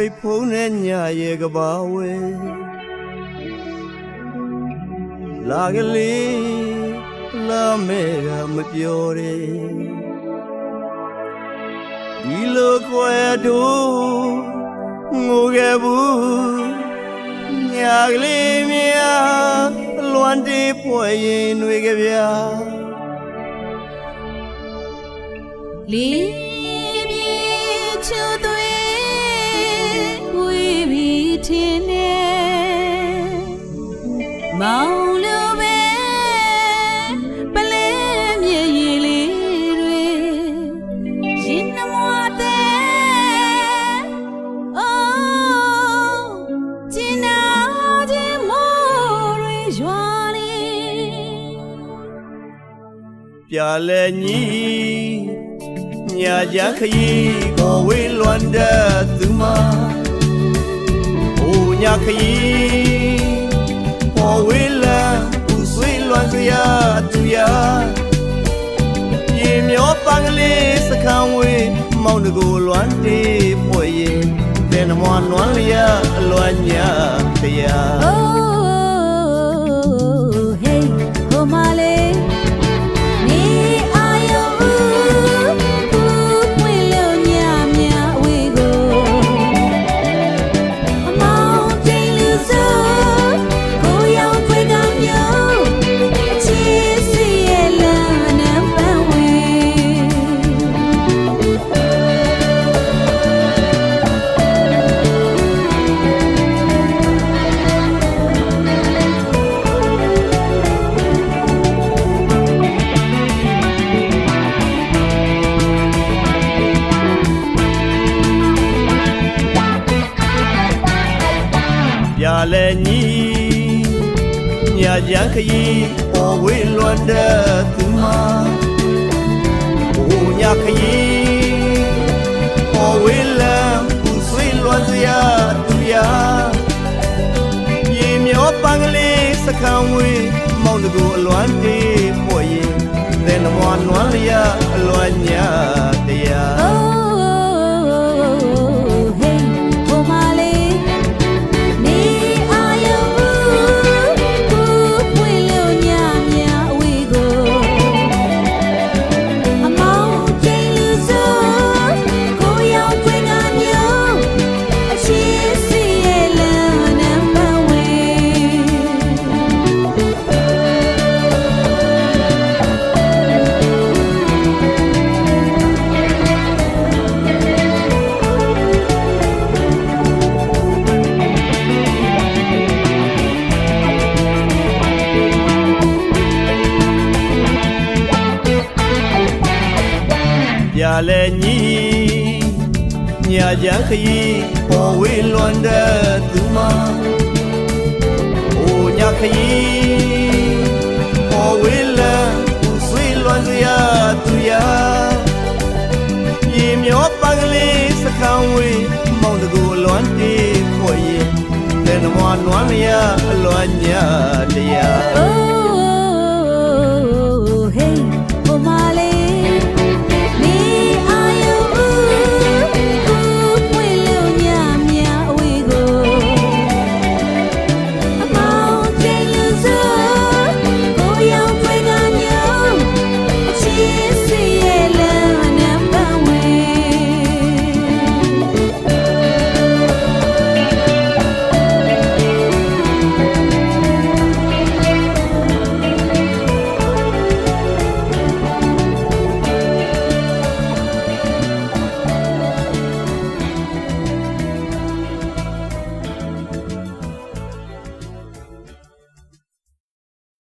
ပိတ်ဖုံးတဲ့ညရဲ့ကဘာဝဲလာကလေးလာမဲကမပြောတယ်ဒီလိုကွယ်တို့ငိုခဲ့ဘူးညကလေးများလွမ်းတေးပွယ်ရင်တွေကြဗျာလေး ထင်းနေမောင်လိုပဲပလဲမြေရည်လေးတွေရင်နှမွားတဲ့အိုးကျင်နာခြင်းမိုးတွေရွာနေပြလဲညီညာကြခရီးကိုဝေးလွန်တဲ့သူမအို ညာခရီးကိုဝေးလန်းဦးဆွေးလွန်စရာသူရာရေမျောပန်းကလေးစခန်းဝေးမောင်တကိုလွမ်းတေးပွေရင်တဲ့နမွားနွမ်းလျာအလွမ်းညာတရား လဲညီညာကြခရီးပေါ်ဝေးလွန်တဲ့သူမအိုညာခရီးပေါ်ဝေးလန်းဦးဆွေးလွန်စရာသူရာရေမျောပန်းကလေးစခန်းဝေးမောင်တကူအလွမ်းတေးပေါ်ရင်တဲ့နမွားနွမ်းလျာအလွမ်းညာ လဲညီညာကြခရီးပေါ်ဝေးလွန်တဲ့သူမအိုညာခရီးပေါ်ဝေးလန်းဦးဆွေးလွန်စရာသူရာရေမျောပန်းကလေးစခန်းဝေးမောင်တကူလွန်တေးခွေရင်တဲ့နမွားနွမ်းလျာအလွမ်းညာတရား Oh